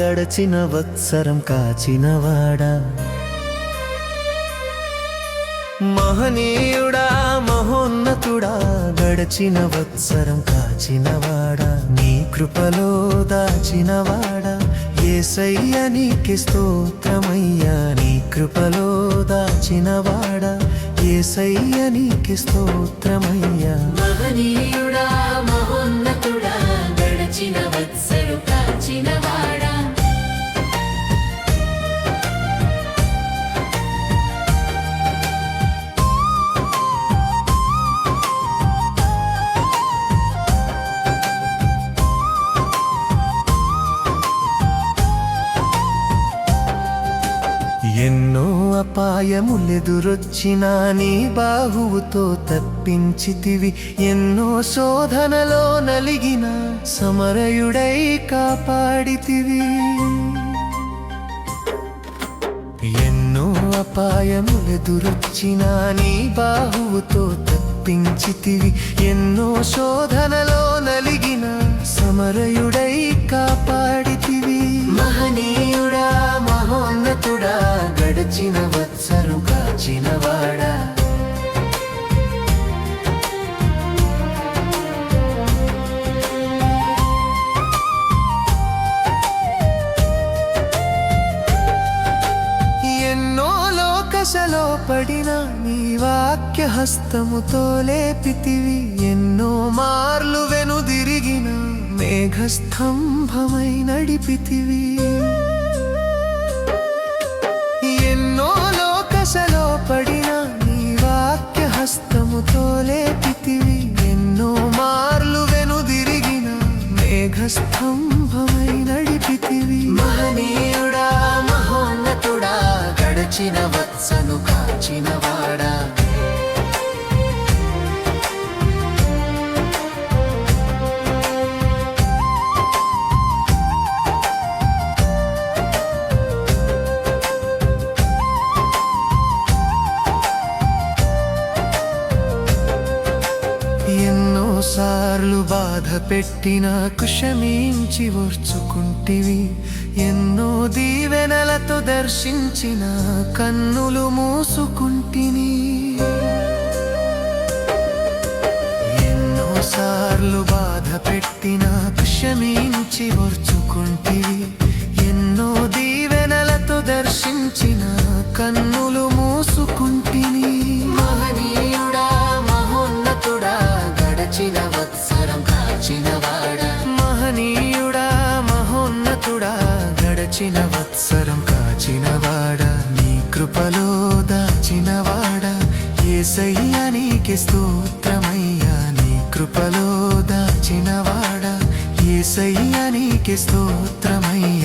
గడచిన వత్సరం కాచినవాడా. మహనీయుడా మహోన్నతుడా గడచిన వత్సరం కాచినవాడా. నీ కృపలో దాచినవాడా. ఏసయ్య నీకి స్తోత్రమయ్యా. నీ కృపలో దాచినవాడా. ఏసయ్య నీకి స్తోత్రమయ్యా. ఎన్నో అపాయములెదురొచ్చినా నీ బాహువుతో తప్పించితివి. ఎన్నో శోధనలో నలిగిన సమరయుడై కాపాడితివి. ఎన్నో అపాయములెదురొచ్చినా నీ బాహువుతో తప్పించితివి. ఎన్నో శోధనలో నలిగిన సమరయుడై కాపాడి పడిన నీ వాక్య హస్తముతో లేపితివి ఎన్నో మార్లు వెనుదిరిగిన మేఘస్తంభమై నడిపితివి ఎన్నో లోకసలో పడిన నీ వాక్య హస్తముతో లేపితివి ఎన్నో మార్లు వెనుదిరిగిన మేఘస్తంభమై నడిపితివి మహనీయుడా మహోన్నతుడా గడచిన వత్సను కాచినవాడా. ఎన్నోసార్లు బా బాధ పెట్టిన కుషమించి ఓర్చుకుంటివి. ఎన్నో దీవెనలతో దర్శించిన కన్నులు మూసుకుంటిని. ఎన్నోసార్లు బాధ పెట్టిన కుషమించి ఓర్చుకుంటివి. ఎన్నో దీవెనలతో దర్శించిన కన్నులు మూసుకుంటిని. మహనీయుడా మహోన్నతుడా గడచిన వత్సరం కాచినవాడా మహనీయుడా మహోన్నతుడా గడచిన వత్సరం కాచినవాడా. నీ కృపలో దాచినవాడా. ఏసయ్యా నీకే స్తోత్రమయ్యా. నీ కృపలో దాచినవాడా. ఏసయ్యా నీకే స్తోత్రమయ్యా.